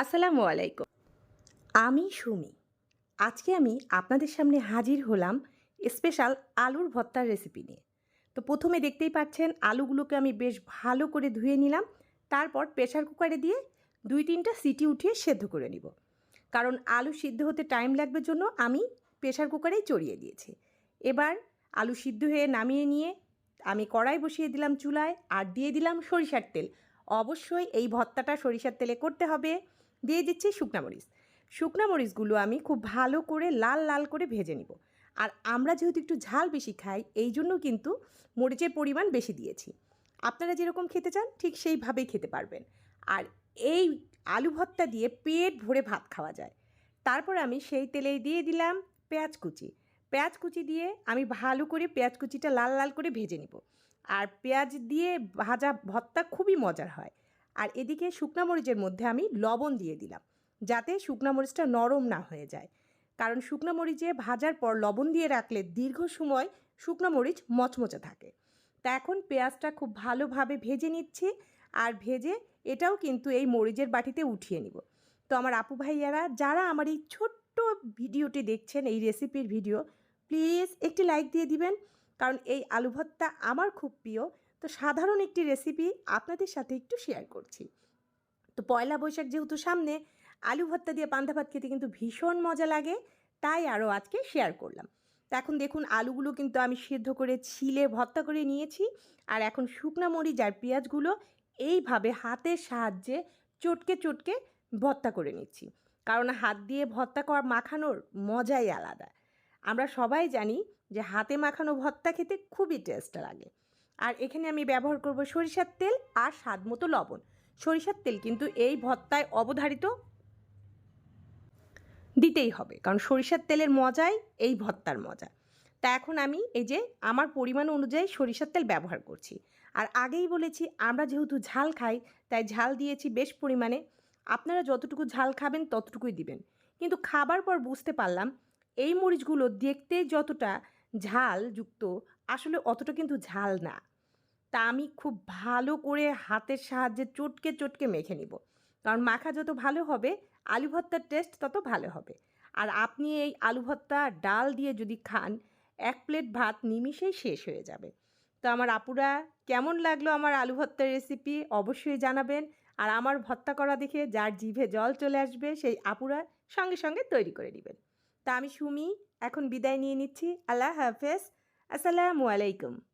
আসসালামু আলাইকুম। আমি সুমি। আজকে আমি আপনাদের সামনে হাজির হলাম স্পেশাল আলুর ভর্তার রেসিপি নিয়ে। তো প্রথমে দেখতেই পাচ্ছেন, আলুগুলোকে আমি বেশ ভালো করে ধুয়ে নিলাম। তারপর প্রেশার কুকারে দিয়ে দুই তিনটা সিটি উঠিয়ে সেদ্ধ করে নিব। কারণ আলু সিদ্ধ হতে টাইম লাগবে জন্য আমি প্রেশার কুকারেই চড়িয়ে দিয়েছি। এবার আলু সিদ্ধ হয়ে নামিয়ে নিয়ে আমি কড়াই বসিয়ে দিলাম চুলায় আর দিয়ে দিলাম সরিষার তেল। অবশ্যই এই ভর্তাটা সরিষার তেলে করতে হবে। দিয়ে দিচ্ছি শুকনা মরিচ। শুকনা মরিচগুলো আমি খুব ভালো করে লাল লাল করে ভেজে নিব। আর আমরা যেহেতু একটু ঝাল বেশি খাই, এই জন্য কিন্তু মরিচের পরিমাণ বেশি দিয়েছি। আপনারা যেরকম খেতে চান, ঠিক সেইভাবেই খেতে পারবেন। আর এই আলু ভর্তা দিয়ে পেট ভরে ভাত খাওয়া যায়। তারপর আমি সেই তেলেই দিয়ে দিলাম পেঁয়াজ কুচি। পেঁয়াজ কুচি দিয়ে আমি ভালো করে পেঁয়াজ কুচিটা লাল লাল করে ভেজে নিব। আর পেঁয়াজ দিয়ে ভাজা ভর্তা খুবই মজার হয়। আর এদিকে শুকনা মরিচের মধ্যে আমি লবণ দিয়ে দিলাম, যাতে শুকনা মরিচটা নরম না হয়ে যায়। কারণ শুকনো মরিচে ভাজার পর লবণ দিয়ে রাখলে দীর্ঘ সময় শুকনো মরিচ মচমচে থাকে। তা এখন পেঁয়াজটা খুব ভালোভাবে ভেজে নিচ্ছি আর ভেজে এটাও কিন্তু এই মরিচের বাটিতে উঠিয়ে নিব। তো আমার আপু ভাইয়ারা, যারা আমার এই ছোট্ট ভিডিওটি দেখছেন, এই রেসিপির ভিডিও, প্লিজ একটি লাইক দিয়ে দিবেন। কারণ এই আলু ভর্তা আমার খুব প্রিয়। তো সাধারণ একটি রেসিপি আপনাদের সাথে একটু শেয়ার করছি। তো পয়লা বৈশাখ যেহেতু সামনে, আলু ভর্তা দিয়ে পান্তা ভাত খেতে কিন্তু ভীষণ মজা লাগে, তাই আরও আজকে শেয়ার করলাম। তো এখন দেখুন, আলুগুলো কিন্তু আমি সিদ্ধ করে ছিলে ভর্তা করে নিয়েছি, আর এখন শুকনা মরিচ আর পেঁয়াজগুলো এইভাবে হাতের সাহায্যে চটকে চটকে ভর্তা করে নিচ্ছি। কারণ হাত দিয়ে ভর্তা করা মাখানোর মজাই আলাদা। আমরা সবাই জানি যে হাতে মাখানো ভর্তা খেতে খুবই টেস্ট লাগে। আর এখানে আমি ব্যবহার করব সরিষার তেল আর স্বাদ মতো লবণ। সরিষার তেল কিন্তু এই ভত্তায় অবধারিত দিতেই হবে, কারণ সরিষার তেলের মজাই এই ভত্তার মজা। তা এখন আমি এই যে আমার পরিমাণ অনুযায়ী সরিষার তেল ব্যবহার করছি। আর আগেই বলেছি, আমরা যেহেতু ঝাল খাই, তাই ঝাল দিয়েছি বেশ পরিমাণে। আপনারা যতটুকু ঝাল খাবেন ততটুকুই দিবেন। কিন্তু খাবার পর বুঝতে পারলাম, এই মরিচগুলো দেখতে যতটা ঝাল যুক্ত, আসলে অতটা কিন্তু ঝাল না। তা আমি খুব ভালো করে হাতের সাহায্যে চটকে চটকে মেখে নিব। কারণ মাখা যত ভালো হবে, আলু ভর্তার টেস্ট তত ভালো হবে। আর আপনি এই আলু ভর্তা ডাল দিয়ে যদি খান, এক প্লেট ভাত নিমিষেই শেষ হয়ে যাবে। তো আমার আপুরা, কেমন লাগল আমার আলু ভর্তার রেসিপি অবশ্যই জানাবেন। আর আমার ভর্তা করা দেখে যার জিভে জল চলে আসবে, সেই আপুরা সঙ্গে সঙ্গে তৈরি করে নেবেন। তা আমি সুমি, এখন বিদায় নিয়ে নিচ্ছি। আল্লাহ হাফেজ। আসসালামু আলাইকুম।